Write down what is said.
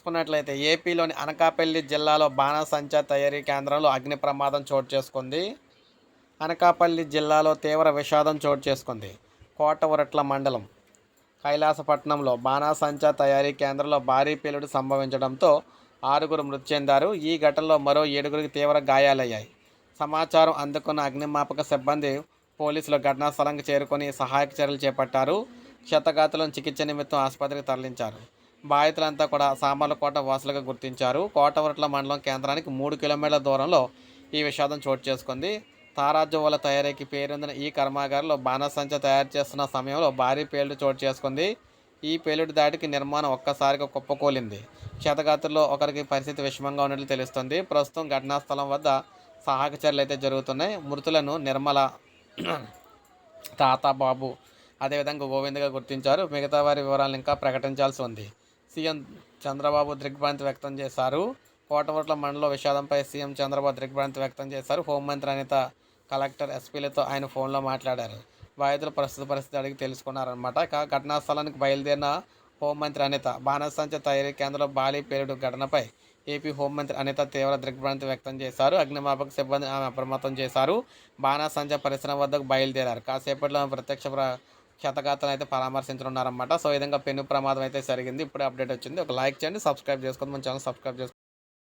చూసుకున్నట్లయితే ఏపీలోని అనకాపల్లి జిల్లాలో బాణాసంచా తయారీ కేంద్రంలో అగ్ని ప్రమాదం చోటు చేసుకుంది. అనకాపల్లి జిల్లాలో తీవ్ర విషాదం చోటు చేసుకుంది. కోటవరట్ల మండలం కైలాసపట్నంలో బాణాసంచా తయారీ కేంద్రంలో భారీ పేలుడు సంభవించడంతో ఆరుగురు మృతి చెందారు ఈ ఘటనలో మరో ఏడుగురికి తీవ్ర గాయాలయ్యాయి. సమాచారం అందుకున్న అగ్నిమాపక సిబ్బంది పోలీసులు ఘటనా స్థలంకి చేరుకొని సహాయక చర్యలు చేపట్టారు. క్షతగాతులను చికిత్స నిమిత్తం ఆసుపత్రికి తరలించారు. బాధితులంతా కూడా సామర్లకోట వాసులుగా గుర్తించారు. కోటవరట్ల మండలం కేంద్రానికి మూడు కిలోమీటర్ల దూరంలో ఈ విషాదం చోటు చేసుకుంది. తారాజువ్వల తయారీకి పేరొందిన ఈ కర్మాగారంలో బాణసంచ తయారు చేస్తున్న సమయంలో భారీ పేలుడు చోటు చేసుకుంది. ఈ పేలుడు దాటికి నిర్మాణం ఒక్కసారిగా కుప్పకూలింది. క్షతగాతుల్లో ఒకరికి పరిస్థితి విషమంగా ఉన్నట్లు తెలుస్తుంది. ప్రస్తుతం ఘటనా స్థలం వద్ద సహాయక చర్యలు అయితే జరుగుతున్నాయి. మృతులను నిర్మల తాత బాబు అదేవిధంగా గోవిందగా గుర్తించారు. మిగతా వారి వివరాలను ఇంకా ప్రకటించాల్సి ఉంది. సీఎం చంద్రబాబు దిగ్భ్రాంతి వ్యక్తం చేశారు. కోటవట్ల మండల విషాదంపై సీఎం చంద్రబాబు దిగ్భ్రాంతి వ్యక్తం చేశారు. హోంమంత్రి అనిత కలెక్టర్ ఎస్పీలతో ఆయన ఫోన్లో మాట్లాడారు. బాధితుల ప్రస్తుత పరిస్థితి అడిగి తెలుసుకున్నారనమాట ఇక ఘటనా స్థలానికి బయలుదేరిన హోంమంత్రి అనిత బాణసంచ తయారీ కేంద్రంలో బాలి పేలుడు ఘటనపై ఏపీ హోంమంత్రి అనిత తీవ్ర దిగ్భ్రాంతి వ్యక్తం చేశారు. అగ్నిమాపక సిబ్బంది ఆమె అప్రమత్తం చేశారు. బాణాసంచ పరిశ్రమ వద్దకు బయలుదేరారు. కాసేపట్లో ఆమె ప్రత్యక్ష క్షతగాతను అయితే పరామర్శించనున్నారన్నమాట. సో ఈ విధంగా పెను ప్రమాదం అయితే జరిగింది. ఇప్పుడే అప్డేట్ వచ్చింది. ఒక లైక్ చేయండి సబ్స్క్రైబ్ చేసుకోండి. మన ఛానల్ సబ్స్క్రైబ్ చేసుకోండి